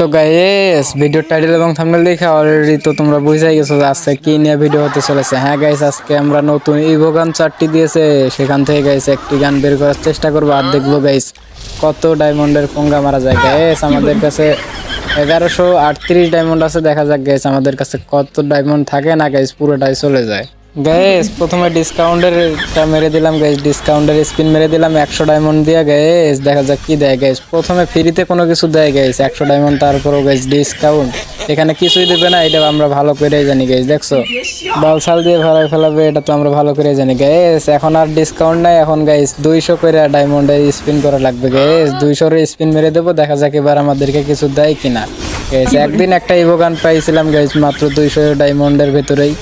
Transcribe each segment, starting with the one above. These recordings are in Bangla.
তো গাইস ভিডিও টাইটেল এবং থাম্বনেল দেখে অলরেডি তো তোমরা বুঝাই গেছো যে আজকে কি নিয়ে ভিডিও হতে চলেছে। হ্যাঁ গাইস আজকে আমরা নতুন ইভো গান চারটি দিয়েছে। সেখান থেকে গাইস একটি গান বের করার চেষ্টা করব আর দেখব গাইস কত ডায়মন্ডের পঙ্গা মারা যায়। গাইস আমাদের কাছে এগারোশো আটত্রিশ ডায়মন্ড আছে। দেখা যাক গাইস আমাদের কাছে কত ডায়মন্ড থাকে না গাইস পুরোটাই চলে যায়। গাইস প্রথমে ডিসকাউন্টের মেরে দিলাম গাইস ডিসকাউন্টের স্পিন মেরে দিলাম, একশো ডায়মন্ড দিয়ে গাইস দেখা যাক কি দেয় গাইস প্রথমে ফ্রিতে কোনো কিছু দেয় গাইস একশো ডায়মন্ড তারপরও গাইস ডিসকাউন্ট এখানে কিছুই দেবে না, এটা আমরা ভালো করে জানি গাইস দেখছ? বালসাল দিয়ে ভাড়ায় ফেলাবে, এটা তো আমরা ভালো করে জানি গাইস এখন আর ডিসকাউন্ট নাই, এখন গাইস দুইশো করে ডায়মন্ডের স্পিন করা লাগবে গাইস দুইশোর স্পিন মেরে দেবো, দেখা যাক এবার আমাদেরকে কিছু দেয় কিনা। গাইস একদিন একটা ইভো গান পাইছিলাম গাইস মাত্র দুইশো ডায়মন্ডের ভেতরেই।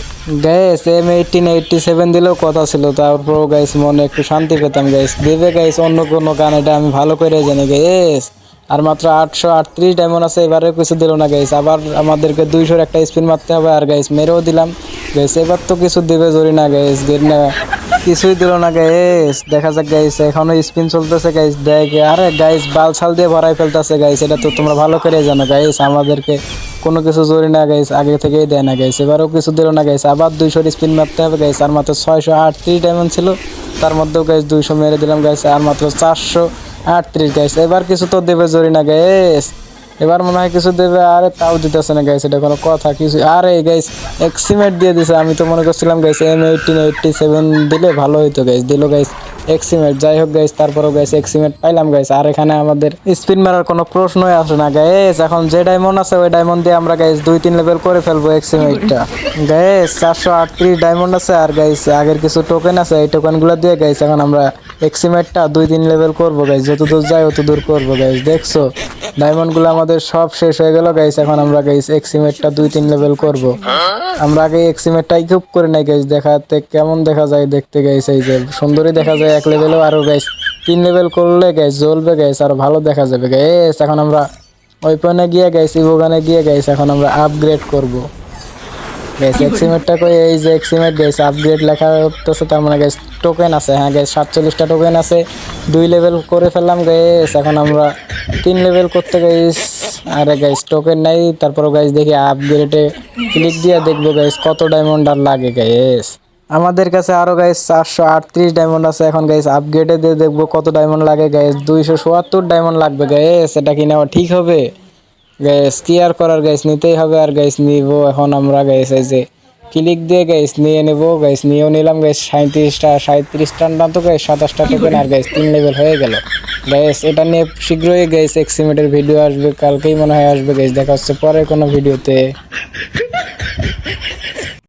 Guys M eighteen eighty seven দিলেও কথা ছিল, তারপরও গাইস মনে একটু শান্তি পেতাম গাইস দেবে গাইস অন্য কোনো গান, এটা আমি ভালো করে জানি গাইস আর মাত্র আটশো আটত্রিশ ডায়মন্ড আছে এবারে কিছু দিল না গাইস আবার আমাদেরকে দুইশোর একটা স্পিন মারতে হবে, আর গাইস মেরেও দিলাম। গাইস এবার তো কিছু দেবে, জরি না গাইস দের না। কিছুই দিল না গাইস দেখা যাক গাইস এখনও স্পিন চলতেছে গাইস দেখ, আরে গাইস বাল ছাল দিয়ে ভরাই ফেলতেছে গাইস এটা তো তোমরা ভালো করে জানো গাইস আমাদেরকে কোনো কিছু জরি না গাইস আগে থেকেই দেয় না গাইস এবারও কিছু দিল না গাইস আবার দুইশো স্পিন মারতে হবে গাইস আর মাত্র ছয়শো আটত্রিশ ডায়মন্ড ছিল। তার মধ্যেও গাইস দুইশো মেরে দিলাম গাইস আর মাত্র চারশো আটত্রিশ গাইস এবার কিছু তো দেবে জরি না গাইস এবার মনে হয় কিছু দেবে, আরে তাও দিতেছে না গাইস এটা কোনো কথা, কিছু, আরে গাইস এক্সিমেট দিয়ে দিছে, আমি তো মনে করছিলাম guys M eighteen eighty seven দিলে ভালো হইতো গাইস দিল গাইস এক্সিমেট যাই হোক গাইস তারপরেও গাইস এক্সিমেট পাইলাম গাইস আর এখানে আমাদের স্পিন মারার কোনো প্রশ্নই আসে না গাইস এখন যে ডায়মন্ড আছে ওই ডায়মন্ড দিয়ে আমরা গাইস দুই, তিন লেভেল করে ফেলব এক্সিমেটটা গাইস চারশো আটত্রিশ ডায়মন্ড আছে, আর গাইস আগের কিছু টোকেন আছে, এই টোকেনগুলো দিয়ে গাইস এখন আমরা এক্সিমেটটা দুই তিন লেভেল করব গাইস যত দূর যায়, অত দূর করব গাইস দেখছ? ডায়মন্ডগুলো আমাদের সব শেষ হয়ে গেল গাইস এখন আমরা গাইস এক্সিমেটটা দুই তিন লেভেল করব। আমরা আগে এক্সিমেটটা ইকুইপ করে নাই গাইস দেখাতে কেমন দেখা যায় দেখতে গাইস এই যে সুন্দরই দেখা যায় এক লেভেলও আরও গাইস তিন লেভেল করলে গাইস জ্বলবে গাইস আর ভালো দেখা যাবে গাইস এখন আমরা ওই পয়েন্টে গিয়ে গাইস ইভোগানে গিয়ে গাইছি এখন আমরা আপগ্রেড করব। গাইস এক্সিমেটটা কই? এই যে এক্সিমেট গাইস আপগ্রেড লেখা হতেছে তার মানে গাইস টোকেন আছে হ্যাঁ গাইস সাতচল্লিশটা টোকেন আছে, দুই লেভেল করে ফেললাম গাইস এখন আমরা তিন লেভেল করতে গাইস আরে গাইস টোকেন নাই তারপর গাইস দেখি আপগ্রেডে ক্লিক দিয়ে দেখব গাইস কত ডায়মন্ড আর লাগে গাইস আমাদের কাছে আরও গাইস চারশো আটত্রিশ ডায়মন্ড আছে, এখন গাইস আপগ্রেডে দিয়ে দেখব কত ডায়মন্ড লাগে গাইস দুইশো চুয়াত্তর ডায়মন্ড লাগবে গাইস এটা কি নেওয়া ঠিক হবে? গ্যাস কি আর করার গ্যাস নিতেই হবে আর গ্যাস নিব। এখন আমরা গ্যাস এই যে ক্লিক দিয়ে গ্যাস নিয়ে নেব। গ্যাস নিয়েও নিলাম গ্যাস সাঁত্রিশটা সাঁত্রিশটা না তো গ্যাস সাতাশটা টোকেন আর গ্যাস তিন লেভেল হয়ে গেল। গ্যাস এটা নিয়ে শীঘ্রই গ্যাস এক্সিমেটের ভিডিও আসবে। কালকেই মনে হয় আসবে গ্যাস দেখা হচ্ছে পরে কোনো ভিডিওতে